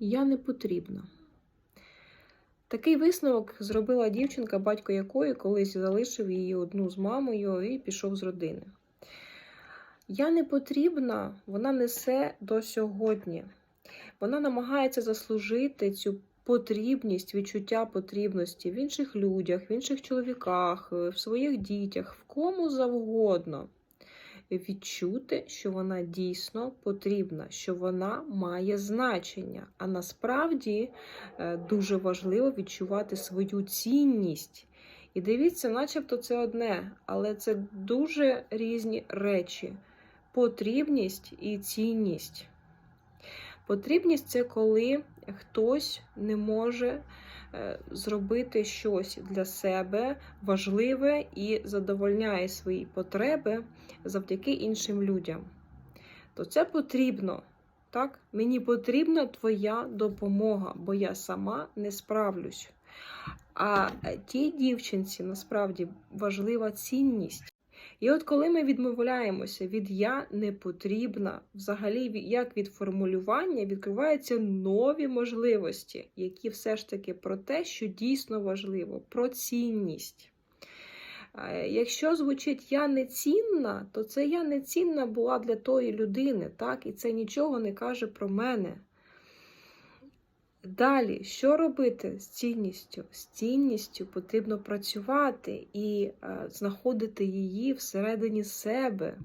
я не потрібна. Такий висновок зробила дівчинка, батько якої колись залишив її одну з мамою і пішов з родини. Я не потрібна, вона несе до сьогодні. Вона намагається заслужити цю потрібність, відчуття потрібності в інших людях, в інших чоловіках, в своїх дітях, в кому завгодно. Відчути, що вона дійсно потрібна, що вона має значення. А насправді е, дуже важливо відчувати свою цінність. І дивіться, начебто це одне, але це дуже різні речі: потрібність і цінність. Потрібність це коли хтось не може зробити щось для себе важливе і задовольняє свої потреби завдяки іншим людям. То це потрібно. Так? Мені потрібна твоя допомога, бо я сама не справлюсь. А тій дівчинці насправді важлива цінність. І от коли ми відмовляємося від я не потрібна, взагалі як від формулювання відкриваються нові можливості, які все ж таки про те, що дійсно важливо, про цінність. Якщо звучить я не цінна, то це я не цінна була для тої людини, так? І це нічого не каже про мене. Далі, що робити з цінністю? З цінністю потрібно працювати і е, знаходити її всередині себе.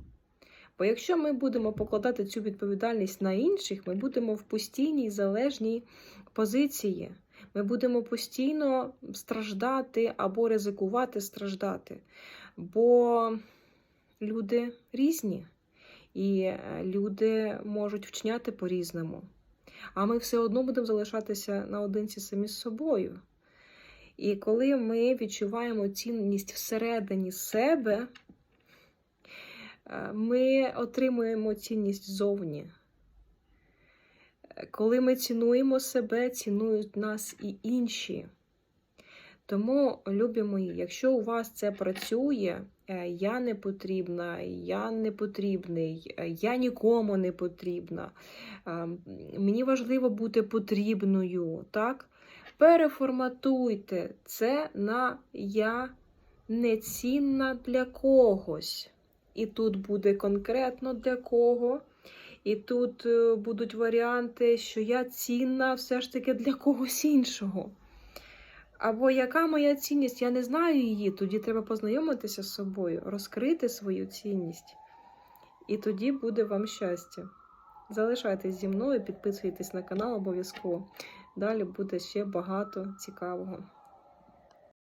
Бо якщо ми будемо покладати цю відповідальність на інших, ми будемо в постійній залежній позиції. Ми будемо постійно страждати або ризикувати страждати. Бо люди різні, і е, люди можуть вчиняти по-різному. А ми все одно будемо залишатися наодинці самі з собою. І коли ми відчуваємо цінність всередині себе, е, ми отримуємо цінність ззовні. Коли ми цінуємо себе, цінують нас і інші. Тому, любі мої, якщо у вас це працює, е, я не потрібна, я не потрібний, е, я нікому не потрібна, е, мені важливо бути потрібною, так? Переформатуйте це на я не цінна для когось. І тут буде конкретно для кого. І тут будуть варіанти, що я цінна все ж таки для когось іншого. Або яка моя цінність? Я не знаю її. Тоді треба познайомитися з собою, розкрити свою цінність. І тоді буде вам щастя. Залишайтесь зі мною, підписуйтесь на канал обов'язково. Далі буде ще багато цікавого.